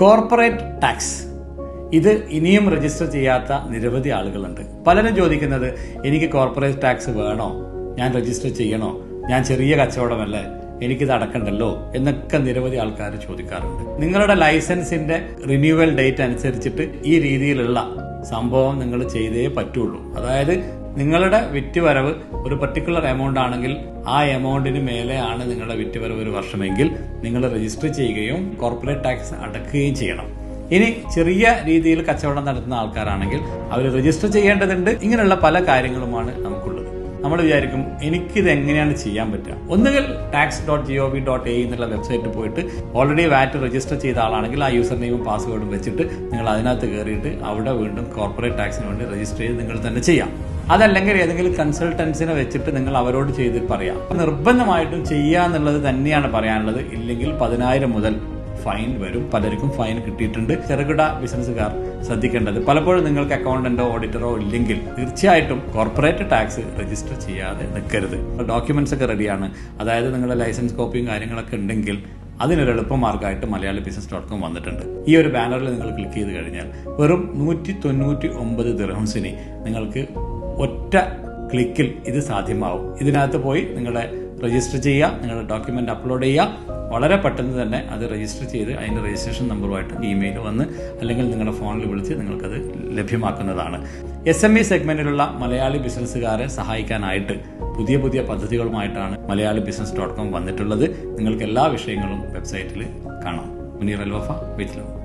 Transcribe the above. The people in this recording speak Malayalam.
Corporate tax. ഇത് ഇനിയും രജിസ്റ്റർ ചെയ്യാത്ത നിരവധി ആളുകളുണ്ട്. പലരും ചോദിക്കുന്നത് എനിക്ക് കോർപ്പറേറ്റ് ടാക്സ് വേണോ? ഞാൻ രജിസ്റ്റർ ചെയ്യണോ? ഞാൻ ചെറിയ കച്ചവടമല്ലേ? എനിക്കിത് അടക്കണ്ടല്ലോ? എന്നൊക്കെ നിരവധി ആൾക്കാർ ചോദിക്കാറുണ്ട്. നിങ്ങളുടെ ലൈസൻസിന്റെ റിന്യൂവൽ ഡേറ്റ് അനുസരിച്ചിട്ട് ഈ രീതിയിലുള്ള സംഭവം നിങ്ങൾ ചെയ്തേ പറ്റുള്ളൂ. അതായത് നിങ്ങളുടെ വിറ്റുവരവ് ഒരു പർട്ടിക്കുലർ എമൗണ്ട് ആണെങ്കിൽ ആ എമൗണ്ടിന് മേലെയാണ് നിങ്ങളുടെ വിറ്റുവരവ് ഒരു വർഷമെങ്കിൽ നിങ്ങൾ രജിസ്റ്റർ ചെയ്യുകയും കോർപ്പറേറ്റ് ടാക്സ് അടക്കുകയും ചെയ്യണം. ഇനി ചെറിയ രീതിയിൽ കച്ചവടം നടത്തുന്ന ആൾക്കാരാണെങ്കിൽ അവർ രജിസ്റ്റർ ചെയ്യേണ്ടതുണ്ട്. ഇങ്ങനെയുള്ള പല കാര്യങ്ങളുമാണ് നമുക്കുള്ളത്. നമ്മൾ വിചാരിക്കും എനിക്കിത് എങ്ങനെയാണ് ചെയ്യാൻ പറ്റുക. ഒന്നുകിൽ tax dot G O V dot A എന്നുള്ള വെബ്സൈറ്റിൽ പോയിട്ട് ഓൾറെഡി വാറ്റ് രജിസ്റ്റർ ചെയ്ത ആളാണെങ്കിൽ ആ യൂസർ നെയിമും പാസ്വേഡും വെച്ചിട്ട് നിങ്ങൾ അതിനകത്ത് കയറിയിട്ട് അവിടെ വീണ്ടും കോർപ്പറേറ്റ് ടാക്സിന് വേണ്ടി രജിസ്റ്റർ ചെയ്ത് നിങ്ങൾ തന്നെ ചെയ്യാം. അതല്ലെങ്കിൽ ഏതെങ്കിലും കൺസൾട്ടൻസിനെ വെച്ചിട്ട് നിങ്ങൾ അവരോട് ചെയ്ത് പറയാം. നിർബന്ധമായിട്ടും ചെയ്യുക എന്നുള്ളത് തന്നെയാണ് പറയാനുള്ളത്. ഇല്ലെങ്കിൽ പതിനായിരം മുതൽ ഫൈൻ വരും. പലർക്കും ഫൈൻ കിട്ടിയിട്ടുണ്ട്. ചെറുകിട ബിസിനസ്സുകാർ ശ്രദ്ധിക്കേണ്ടത്. പലപ്പോഴും നിങ്ങൾക്ക് അക്കൗണ്ടന്റോ ഓഡിറ്ററോ ഇല്ലെങ്കിൽ തീർച്ചയായിട്ടും കോർപ്പറേറ്റ് ടാക്സ് രജിസ്റ്റർ ചെയ്യാതെ നിൽക്കരുത്. ഡോക്യുമെന്റ്സ് ഒക്കെ റെഡിയാണ് അതായത് നിങ്ങളുടെ ലൈസൻസ് കോപ്പിയും കാര്യങ്ങളൊക്കെ ഉണ്ടെങ്കിൽ അതിനൊരു എളുപ്പമാർഗമായിട്ട് മലയാളി ബിസിനസ് ഡോട്ട് കോം വന്നിട്ടുണ്ട്. ഈ ഒരു ബാനറിൽ നിങ്ങൾ ക്ലിക്ക് ചെയ്ത് കഴിഞ്ഞാൽ വെറും നൂറ്റി തൊണ്ണൂറ്റി ഒമ്പത് ദിർഹംസിന് നിങ്ങൾക്ക് ഒറ്റ ക്ലിക്കിൽ ഇത് സാധ്യമാവും. ഇതിനകത്ത് പോയി നിങ്ങളുടെ രജിസ്റ്റർ ചെയ്യുക നിങ്ങളുടെ ഡോക്യുമെന്റ് അപ്ലോഡ് ചെയ്യുക വളരെ പെട്ടെന്ന് തന്നെ അത് രജിസ്റ്റർ ചെയ്ത് അതിന്റെ രജിസ്ട്രേഷൻ നമ്പറുമായിട്ട് ഇമെയിൽ വന്ന് അല്ലെങ്കിൽ നിങ്ങളുടെ ഫോണിൽ വിളിച്ച് നിങ്ങൾക്കത് ലഭ്യമാക്കുന്നതാണ്. എസ് എം ഇ സെഗ്മെന്റിലുള്ള മലയാളി ബിസിനസ്സുകാരെ സഹായിക്കാനായിട്ട് പുതിയ പുതിയ പദ്ധതികളുമായിട്ടാണ് മലയാളി ബിസിനസ് ഡോട്ട് കോം വന്നിട്ടുള്ളത്. നിങ്ങൾക്ക് എല്ലാ വിഷയങ്ങളും വെബ്സൈറ്റിൽ കാണാം. മുനീർ അൽവഫ വിറ്റ്ലോ